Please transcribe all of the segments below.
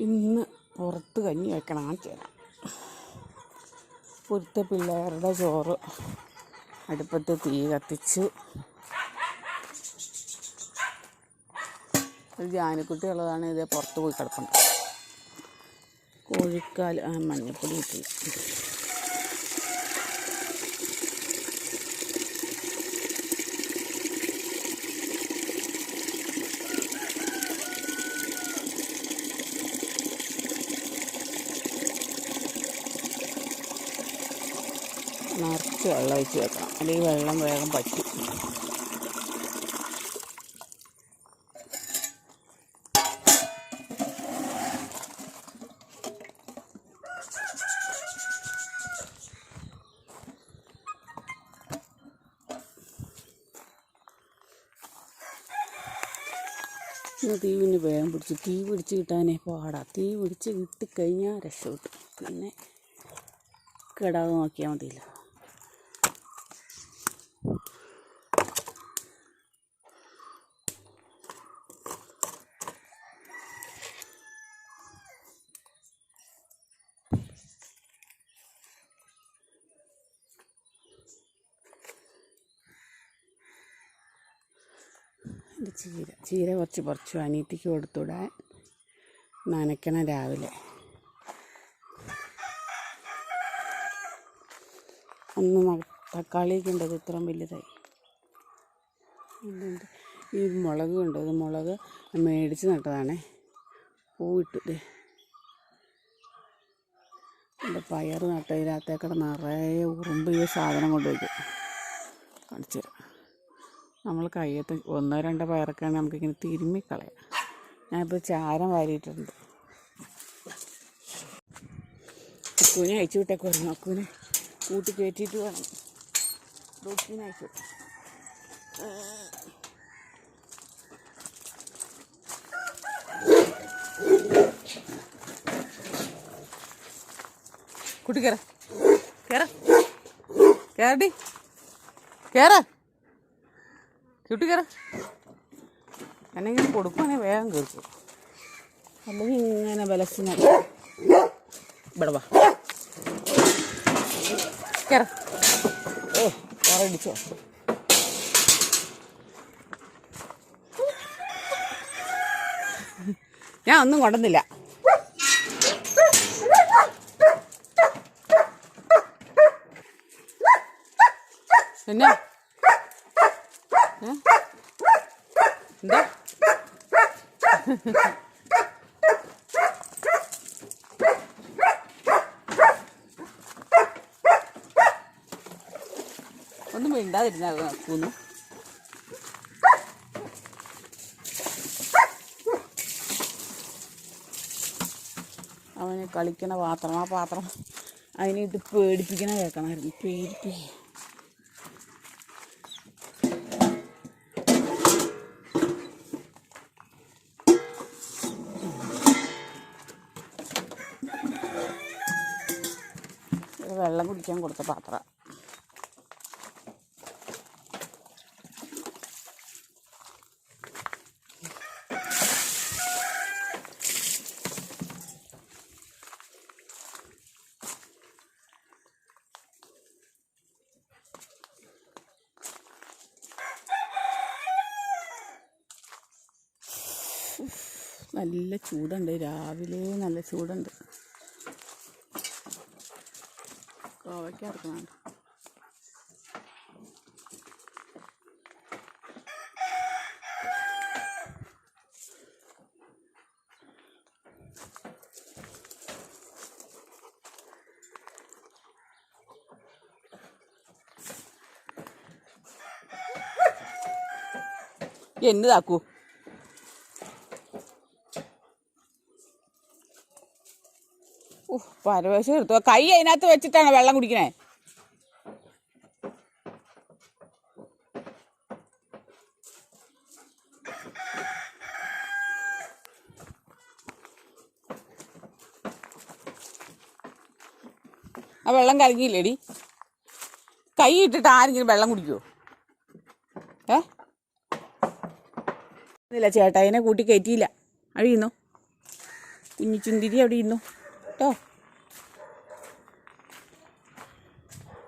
ഇന്ന് പുറത്ത് കഞ്ഞി വെക്കണം ആ തരാം പൊരുത്ത പിള്ളേരുടെ ചോറ് അടുപ്പത്ത് തീ കത്തിച്ച്. ഒരു ജാനിക്കുട്ടി ഉള്ളതാണ് ഇതേ പുറത്ത് പോയി കിടപ്പുണ്ട്. കോഴിക്കാൽ മഞ്ഞപ്പൊടി ഇട്ടില്ല നിറച്ച് വെള്ളം ഒഴിച്ച് വെക്കണം. അല്ലെങ്കിൽ വെള്ളം വേഗം പറ്റും. തീ പിന്നെ വേഗം പിടിച്ച് തീ പിടിച്ച് കിട്ടാനേ പാടാ. തീ പിടിച്ച് കിട്ടിക്കഴിഞ്ഞാൽ രക്ഷപ്പെട്ടു. പിന്നെ കിടാതെ നോക്കിയാൽ മതിയല്ലോ. എന്റെ ചീര ചീര കുറച്ച് പറിച്ചു. അനീറ്റിക്ക് കൊടുത്തുവിടാൻ നനയ്ക്കണം രാവിലെ. ഒന്ന് തക്കാളി തക്കാളിയൊക്കെ ഉണ്ടത് ഇത്രയും വലുതായി. ഈ മുളക് ഉണ്ട്. ഇത് മുളക് മേടിച്ച് നട്ടതാണേ. പൂവിട്ടു ദേ എന്റെ പയർ നട്ടതിനകത്തേക്കടെ നിറയെ ഉറുമ്പ് ഈ സാധനം കൊണ്ട് വയ്ക്കും കാണിച്ചു തരാം. നമ്മൾ കയ്യത്ത് ഒന്നോ രണ്ടോ പയറൊക്കെയാണ് നമുക്കിങ്ങനെ തിരുമ്മിക്കളയാം ഞാനിപ്പോൾ ചാരം വാരിയിട്ടുണ്ട് അക്കുവിനെ അയച്ചു വിട്ടേക്കുമായിരുന്നു അക്കുവിനെ കൂട്ടി കയറ്റിയിട്ട് വേണം ഡോക്ടറിനെ അയച്ചു വിട്ടു. കുട്ടി കയറ കയറ കയറടി കയറ കുട്ടി കയറ എന്നെങ്കിലും കൊടുക്കുവാണെങ്കിൽ വേഗം കേൾക്കും. അല്ലെങ്കിൽ ഇങ്ങനെ ബലസിന ഇവിടെ വാ. കയറ ഓ കയറടിച്ചോ ഞാൻ ഒന്നും കൊണ്ടുവന്നില്ല. പിന്നെ? എന്താ? ഒന്നും മിണ്ടാതിരുന്ന കൂന്നു അവന് കളിക്കണ പാത്രം ആ പാത്രം അതിനെ ഇത് പേടിപ്പിക്കണ കേൾക്കണമായിരുന്നു. പേടിപ്പി വെള്ളം കുടിക്കാൻ കൊടുത്ത പാത്രം. നല്ല ചൂടുണ്ട്. രാവിലെ നല്ല ചൂടുണ്ട്. കോവയ്ക്ക ഇറക്കുന്നുണ്ട് എന്നതാക്കൂ പരവേശം എടുത്തു. കൈ അതിനകത്ത് വെച്ചിട്ടാണ് വെള്ളം കുടിക്കണേ. ആ വെള്ളം കലങ്ങിയില്ലേടി? കൈ ഇട്ടിട്ട് ആരെങ്കിലും വെള്ളം കുടിക്കുമോ ഏ? ഇല്ല ചേട്ടായിനെ കൂട്ടി കയറ്റിയില്ല. അവിടെ ഇരുന്നു കുഞ്ഞിച്ചുന്തിരി അവിടെ ഇരുന്നു കേട്ടോ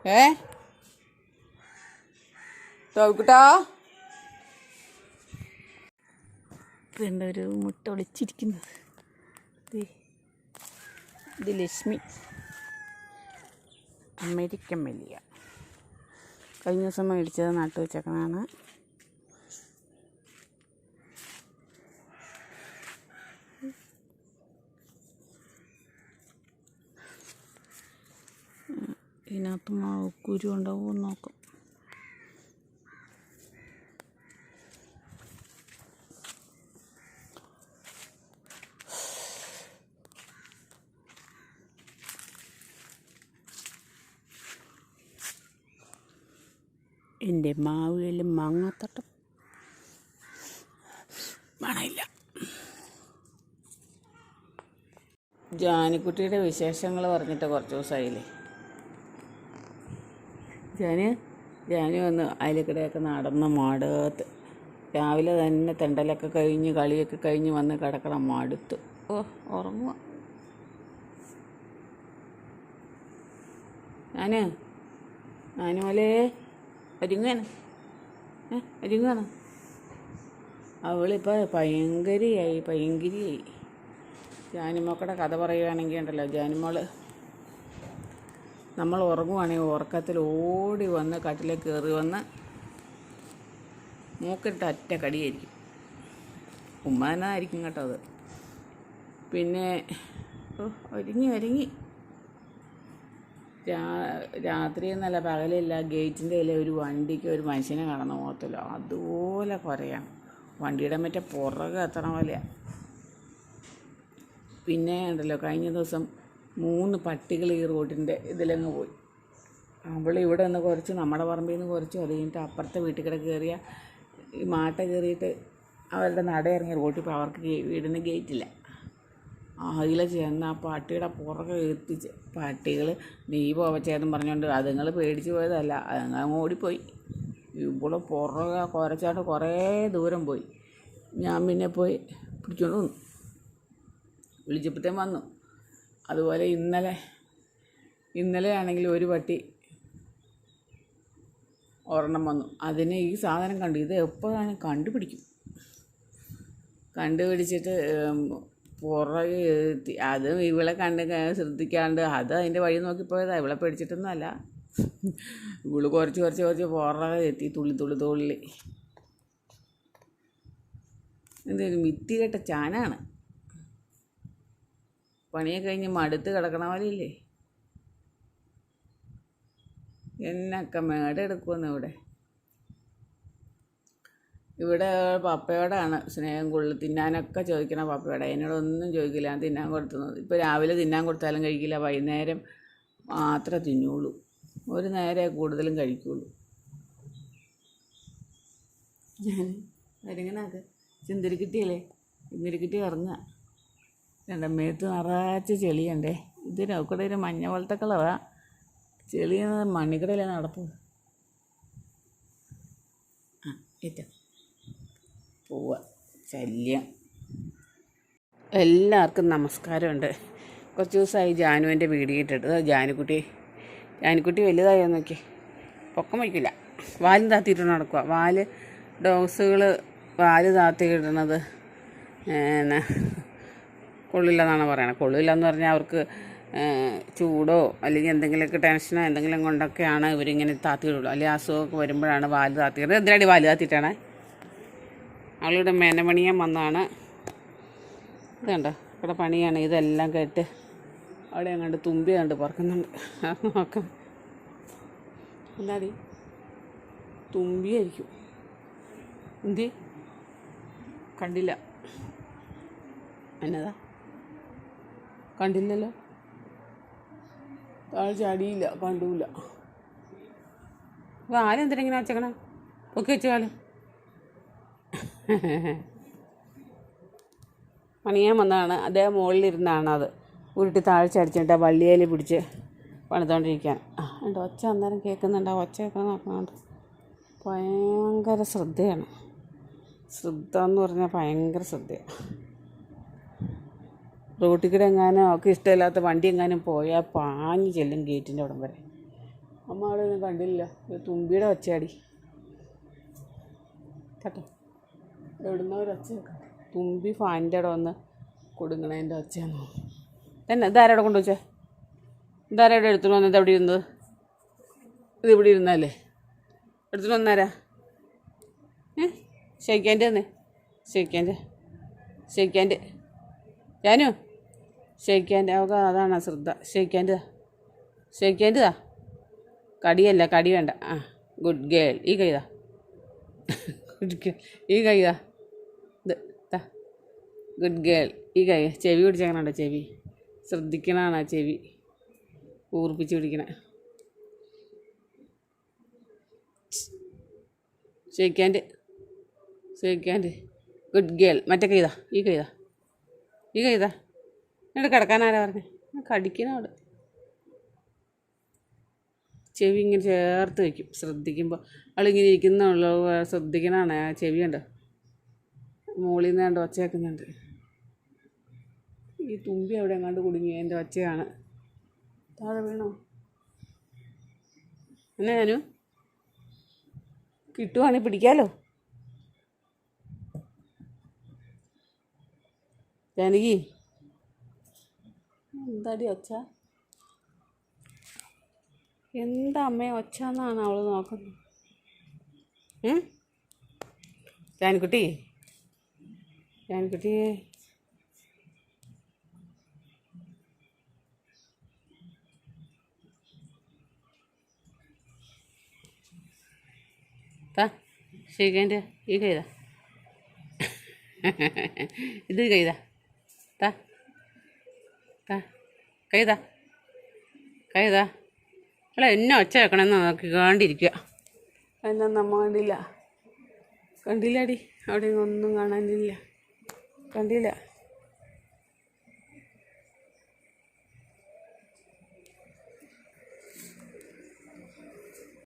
ഏ? തോക്കുട്ടാ ഇതുണ്ട് ഒരു മുട്ട ഒളിച്ചിരിക്കുന്നത് ഇത് ലക്ഷ്മി. അമേരിക്കൻ വലിയ. കഴിഞ്ഞ ദിവസം മേടിച്ചത് നട്ടു വെച്ചേക്കണതാണ്. ഇതിനകത്ത് കുരു ഉണ്ടാവും നോക്കാം. എന്റെ മാവിലും മാങ്ങാത്തട്ടം മണയില്ല. ജാനിക്കുട്ടിയുടെ വിശേഷങ്ങൾ പറഞ്ഞിട്ട് കുറച്ച് ദിവസമായില്ലേ? ജാന് ഞാൻ വന്ന് അയലക്കിടെയൊക്കെ നടന്ന് മടുത്ത്. രാവിലെ തന്നെ തെണ്ടലൊക്കെ കഴിഞ്ഞ് കളിയൊക്കെ കഴിഞ്ഞ് വന്ന് കിടക്കണം മടുത്ത്. ഓ ഉറങ്ങുക ഞാൻ ഞാനുമോലെ ഒരുങ്ങാണ്. ഏ ഒരുങ്ങാണ്. അവളിപ്പോൾ ഭയങ്കരിയായി ഭയങ്കരിയായി. ജാനിമോക്കടെ കഥ പറയുകയാണെങ്കിൽ ഉണ്ടല്ലോ ജാനിമോൾ. നമ്മൾ ഉറങ്ങുവാണെങ്കിൽ ഉറക്കത്തിൽ ഓടി വന്ന് കട്ടിലേക്ക് കയറി വന്ന് മൂക്കിട്ട് അറ്റ കടിയായിരിക്കും. ഉമ്മാനായിരിക്കും കേട്ടോ അത്. പിന്നെ ഒരുങ്ങി ഒരുങ്ങി. രാ രാത്രി എന്നല്ല പകലില്ല ഗേറ്റിന്റെ ഇല്ല ഒരു വണ്ടിക്ക് ഒരു മനുഷ്യനെ കടന്നു പോകത്തില്ല അതുപോലെ കുറയാണ് വണ്ടിയുടെ മറ്റേ പുറകെ എത്തണ പോലെയാണ് പിന്നെ ഉണ്ടല്ലോ കഴിഞ്ഞ ദിവസം മൂന്ന് പട്ടികൾ ഈ റോഡിന്റെ ഇതിലങ്ങ് പോയി. അവൾ ഇവിടെ നിന്ന് കുറച്ച് നമ്മുടെ പറമ്പിൽ നിന്ന് കുറച്ച് അത് കഴിഞ്ഞിട്ട് അപ്പുറത്തെ വീട്ടിൽ കൂടെ കയറിയ ഈ മാട്ട കയറിയിട്ട് അവരുടെ നട ഇറങ്ങിയ റോട്ടിൽ ഇപ്പോൾ അവർക്ക് വീടിന് ഗേറ്റില്ല. അതിൽ ചെന്ന് ആ പട്ടിയുടെ പുറകെ എത്തിച്ച് പട്ടികൾ നീ പോവച്ചേന്നും പറഞ്ഞുകൊണ്ട് അതുങ്ങൾ പേടിച്ച് പോയതല്ല. അതുങ്ങൾ ഓടിപ്പോയി. ഇവിടെ പുറകെ കുരച്ചാണ്ട് കുറേ ദൂരം പോയി. ഞാൻ പിന്നെ പോയി പിടിച്ചോണ്ട് വന്നു. വിളിച്ചപ്പോഴത്തേം വന്നു. അതുപോലെ ഇന്നലെ ഇന്നലെ ആണെങ്കിൽ ഒരു പട്ടി ഒരെണ്ണം വന്നു. അതിനെ ഈ സാധനം കണ്ടു. ഇത് എപ്പോഴാണ് കണ്ടുപിടിക്കും? കണ്ടുപിടിച്ചിട്ട് പുറകെ അത് ഇവളെ കണ്ട് ശ്രദ്ധിക്കാണ്ട് അത് അതിന്റെ വഴി നോക്കിപ്പോയതാ ഇവളെ പേടിച്ചിട്ടൊന്നുമല്ല. ഇവൾ കുറച്ച് കുറച്ച് കുറച്ച് പുറകെ എത്തി തുള്ളി തുള്ളി തുള്ളി. എന്തൊരു മിത്തി കെട്ട ചാനാണ്. പണിയൊക്കെ കഴിഞ്ഞ് മടുത്ത് കിടക്കണ പോലെ ഇല്ലേ എന്നൊക്കെ മേടെടുക്കുമെന്ന് ഇവിടെ. ഇവിടെ പപ്പയോടാണ് സ്നേഹം കൂടുതൽ. തിന്നാനൊക്കെ ചോദിക്കണം പപ്പയോടെ. എന്നോടൊന്നും ചോദിക്കില്ല. തിന്നാൻ കൊടുത്തുന്നത്. ഇപ്പോൾ രാവിലെ തിന്നാൻ കൊടുത്താലും കഴിക്കില്ല. വൈകുന്നേരം മാത്രം തിന്നുള്ളൂ. ഒരു നേരെ കൂടുതലും കഴിക്കുള്ളൂ. ഞാൻ വരങ്ങനാക്ക് ചിന്തിരിക്കിട്ടിയല്ലേ ചിന്തിരിക്കിട്ടി ഇറങ്ങുക രണ്ട് മേത്ത് നിറച്ച് ചെളിയുണ്ടേ. ഇത് നോക്കടെ ഒരു മഞ്ഞ പോലത്തെ കളറാ. ചെളി മണ്ണിക്കടയിലാണ് നടപ്പ്. ആ ഏറ്റവും. പോവുക ശല്യം. എല്ലാവർക്കും നമസ്കാരമുണ്ട്. കുറച്ച് ദിവസമായി ജാനുവിന്റെ വീഡിയോ ഇട്ടിട്ട്. ജാനുക്കുട്ടി. ജാനുക്കുട്ടി വലുതായോ നോക്കി. പൊക്കം വയ്ക്കില്ല. വാലും താത്തിയിട്ട് നടക്കുക വാൽ ഡോഗ്സുകൾ വാൽ താത്തി ഇടുന്നത് എന്നാ. കൊള്ളില്ലെന്നാണ് പറയുന്നത് കൊള്ളില്ല എന്ന് പറഞ്ഞാൽ അവർക്ക് ചൂടോ അല്ലെങ്കിൽ എന്തെങ്കിലുമൊക്കെ ടെൻഷനോ എന്തെങ്കിലും കൊണ്ടൊക്കെയാണ് ഇവരിങ്ങനെ താത്തിയിടുള്ളൂ. അല്ലെങ്കിൽ അസുഖമൊക്കെ വരുമ്പോഴാണ് വാൽ താത്തിയിടുന്നത്. എന്തിനാടി വാൽ താത്തിയിട്ടാണ്? അവളുടെ മേനമണിയാൻ വന്നാണ്. ഇതുണ്ട്. ഇവിടെ പണിയാണ്. ഇതെല്ലാം കേട്ട് അവിടെ അങ്ങോട്ട് തുമ്പി കണ്ട് പറക്കുന്നുണ്ട്. നോക്കാം. എന്താടി? തുമ്പിയായിരിക്കും. എന്തി? കണ്ടില്ല. എന്നതാ? കണ്ടില്ലല്ലോ. താഴെ ചാടിയില്ല കണ്ടൂല. അപ്പോൾ ആരെന്തിനെങ്ങനെ വച്ചേക്കണേ ഒക്കെ വെച്ച പണിയാൻ വന്നതാണ്. അദ്ദേഹം മുകളിലിരുന്നാണ് അത്. ഉരുട്ടി താഴെ ചടിച്ചിട്ട് വള്ളിയേലി പിടിച്ച് പണിതുകൊണ്ടിരിക്കാൻ ആ ഉണ്ട് ഒച്ച അന്നേരം കേൾക്കുന്നുണ്ട് ആ കേൾക്കുന്ന നോക്കുന്നുണ്ട് ഭയങ്കര ശ്രദ്ധയാണ്. ശ്രദ്ധ എന്ന് പറഞ്ഞാൽ ഭയങ്കര ശ്രദ്ധയാണ്. റോട്ടിൽ കൂടെ എങ്ങാനും അവൾക്ക് ഇഷ്ടമില്ലാത്ത വണ്ടി എങ്ങാനും പോയാൽ പാഞ്ഞു ചെല്ലും ഗേറ്റിന്റെ അവിടം വരെ. അമ്മ അവിടെ ഒന്നും കണ്ടില്ല. തുമ്പിയുടെ ഒച്ചയാടി. കേട്ടോ? എവിടുന്ന ഒരു ഒച്ച തുമ്പി ഫാനിന്റെ അവിടെ വന്ന് കൊടുങ്ങണതിന്റെ ഒച്ചയാണ്. തന്നെ ഇതാരവിടെ കൊണ്ടുവച്ചേ? ഇതാരവിടെ എടുത്തുകൊണ്ട് വന്നത്? എവിടെ ഇരുന്നത്? ഇത് ഇവിടെ ഇരുന്നല്ലേ എടുത്തു വന്നാരാ ഏ? ഷെയ്ക്കാന്റെ തന്നെ ഷെയ്ക്കാന്റെ. ഷെയ്ക്കാന്റെ. ജാനു? ഷെയ്ക്കാന്റെ അവൾക്ക് അതാണ് ശ്രദ്ധ. ഷെയ്ക്കാന്റെ ഷെയ്ക്കാന്റെതാ കടിയല്ല കടി വേണ്ട. ആ ഗുഡ് ഗേൾ ഈ കൈതാ ഗുഡ് ഗേൾ ഈ കൈതാ ഇത്. ഗുഡ് ഗേൾ ഈ കൈ. ചെവി പിടിച്ചേക്കണുണ്ടോ ചെവി? ശ്രദ്ധിക്കണതാണ് ആ ചെവി? ഊർപ്പിച്ച് പിടിക്കണേ. ഷെയ്ക്കാന്റെ ഷെയ്ക്കാന്റെ ഗുഡ് ഗേൾ മറ്റേ കൈതാ ഈ കൈതാ ഈ കൈതാ എന്നിട്ട് കിടക്കാനാരാ പറഞ്ഞേ? കടിക്കണോട് ചെവി ഇങ്ങനെ ചേർത്ത് വയ്ക്കും ശ്രദ്ധിക്കുമ്പോൾ അവളിങ്ങനെ ഇരിക്കുന്നുള്ളൂ. ശ്രദ്ധിക്കണതാണ് ആ ചെവി കണ്ടോ? മുകളിൽ നിന്ന് കണ്ട്? ഒച്ച കേൾക്കുന്നുണ്ട് ഈ തുമ്പി അവിടെ എങ്ങാണ്ട് കുടുങ്ങി. എന്റെ ഒച്ചയാണ്. താഴെ വീണോ? എന്നാ ഞാനു? കിട്ടുവാണെങ്കിൽ പിടിക്കാലോ. ജാനകി എന്താടി ഒച്ച? എന്താ അമ്മേ ഒച്ച എന്നാണ് അവൾ നോക്കുന്നത്? ജാൻകുട്ടി ജാൻകുട്ടിയെ താ ശരിക്കേന്റെ ഈ കൈതാ ഇത് കൈതാ താ. കൈതാ. കൈതാ. അല്ല എന്നെ ഒച്ച വെക്കണമെന്ന് നോക്കി കാണ്ടിരിക്കുക. എന്നാ നമ്മ കണ്ടില്ല. കണ്ടില്ലടി. അവിടെ ഒന്നും കാണാനില്ല. കണ്ടില്ല.